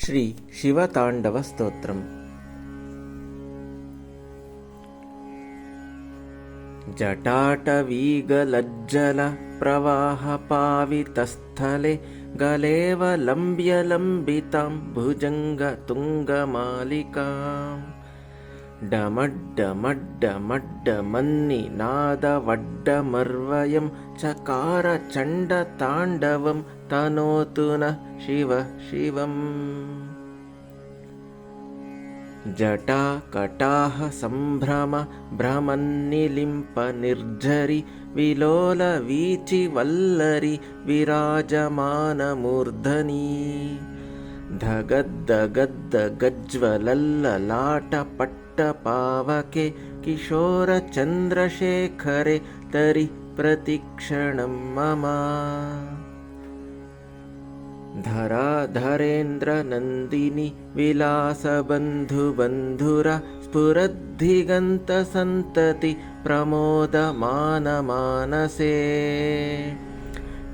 श्रीशिवताण्डवस्तोत्रम् जटाटवीगलज्जलप्रवाहपावितस्थले गलेवलम्ब्यलम्बितां भुजङ्गतुङ्गमालिकाम्। डमड्डमड्डमड्डमन्निनादवड्डमर्वयं चकारचण्डताण्डवं तनोतु नः शिव शिवम्। जटाकटाः सम्भ्रम भ्रमन्निलिम्पनिर्झरि विलोलवीचिवल्लरि विराजमानमूर्धनी। धगद्दगद्दगज्ज्वलल्ललाटपट्टपावके किशोरचन्द्रशेखरे तरि प्रतिक्षणं मम धराधरेन्द्रनन्दिनि विलासबन्धुबन्धुर स्फुरद्धिगन्तसन्तति प्रमोदमानमानसे।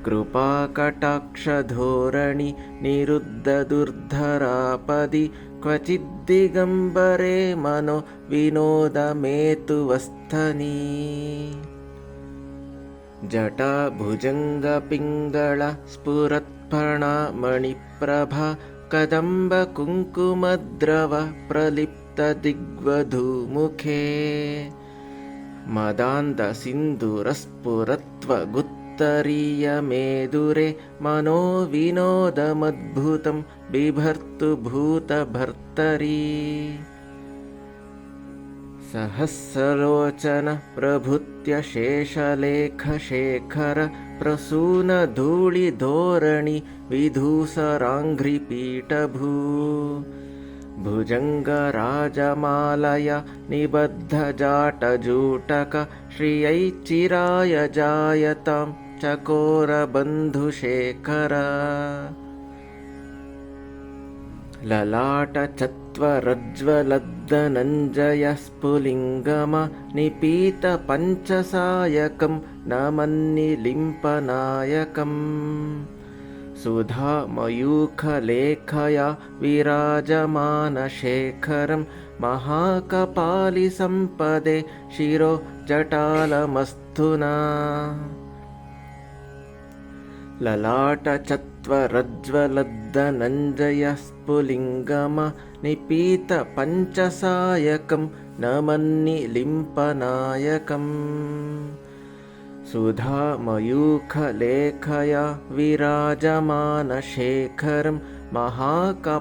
कृपाकटाक्षधोरणि निरुद्धदुर्धरापदि क्वचिद्दिगम्बरे मनो विनोदमेतुवस्थनी जटाभुजङ्गपिङ्गळस्फुरत्फणामणिप्रभा कदम्बकुङ्कुमद्रव प्रलिप्तदिग्वधूमुखे मदान्तसिन्धुरस्फुरत्वगुत्तरीयमेदुरे मनो विनोदमद्भुतं बिभर्तु भूतभर्तरी सहस्रलोचनप्रभृत्यशेषलेखशेखर प्रसूनधूलिधोरणि विधूसराङ्घ्रिपीठभू। भुजङ्गराजमालय निबद्धजाटजूटक श्रियैचिराय जायतां चकोरबन्धुशेखर ललाटचत्वरज्ज्वलद्दनञ्जयस्फुलिङ्गम निपीतपञ्चसायकं नमन्निलिम्पनायकम् सुधामयूखलेखया विराजमानशेखरं महाकपालिसम्पदे शिरो जटालमस्थुना ललाटचत्वरज्ज्वलद्दनञ्जयस्फुलिङ्गम निपीतपञ्चसायकं नमन्निलिम्पनायकम् सुधामयूखलेखया विराजमानशेखरं महाकपालिसम्पदे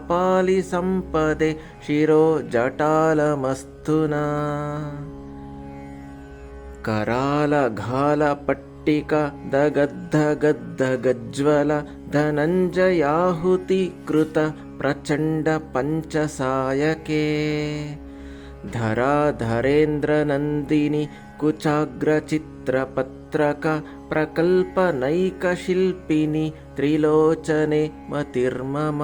शिरो जटालमस्थुना करालघालपट्टिकदगद्धगद्धगज्ज्वल धनञ्जयाहुतीकृतप्रचण्डपञ्चसायके धराधरेन्द्रनन्दिनि कुचाग्रचित्रपत्रक प्रकल्पनैकशिल्पिनि त्रिलोचने मतिर्मम।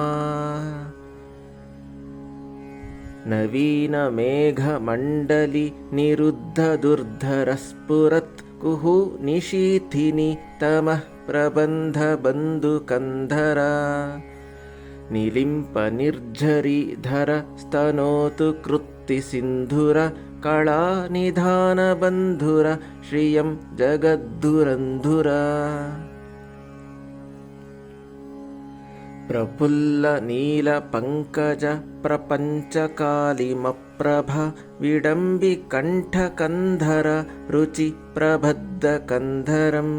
नवीनमेघमण्डलि निरुद्धदुर्धरस्फुरत् कुहु निशीथिनि तमः प्रबन्धबन्धुकन्धरा निलिम्पनिर्झरिधर स्तनोतु कृत्तिसिन्धुर कलानिधानबन्धुर श्रियं जगद्धुरन्धुर प्रफुल्लनीलपङ्कज பிரப விடம்பி கண்டகந்தர ருச்சி பிரபத்த கந்தரம்.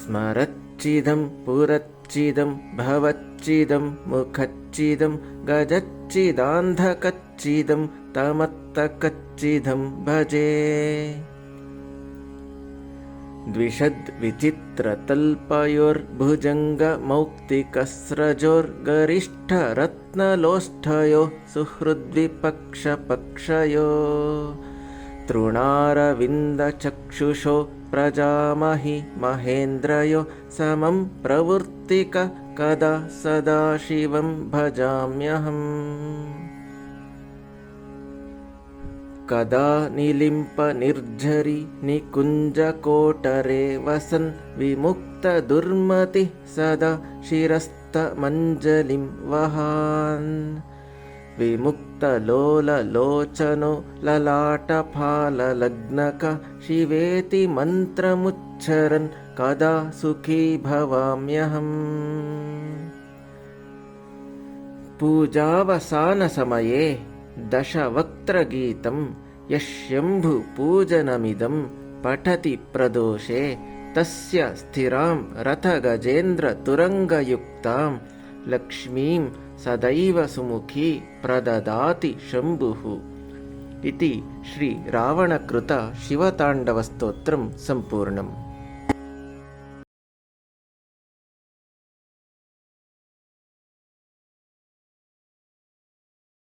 ஸ்மரச்சிதம் புரச்சிதம் பவச்சிதம் முகச்சிதம் கஜச்சிதாந்தகச்சிதம் தமத்தகச்சிதம் பஜே. द्विषद्विचित्रतल्पयोर्भुजङ्गमौक्तिकस्रजोर्गरिष्ठरत्नलोष्ठयो सुहृद्विपक्षपक्षयो। तृणारविन्दचक्षुषो प्रजामहि महेन्द्रयो समं प्रवृत्तिक कदा सदाशिवं भजाम्यहम् कदा निलिम्पनिर्झरि निकुञ्जकोटरे वसन् विमुक्तदुर्मतिः सदा शिरस्त मुक्तमञ्जलिं वहान् विमुक्तलोललोचनो ललाटफाललग्नक शिवेति मन्त्रमुच्चरन् कदा सुखी भवाम्यहम् पूजावसानसमये दशवक्त्रगीतं यशम्भुपूजनमिदं पठति प्रदोषे तस्य स्थिरां रथगजेन्द्रतुरङ्गयुक्तां लक्ष्मीं सदैव सुमुखी प्रददाति शम्भुः इति श्रीरावणकृत शिवताण्डवस्तोत्रं सम्पूर्णम्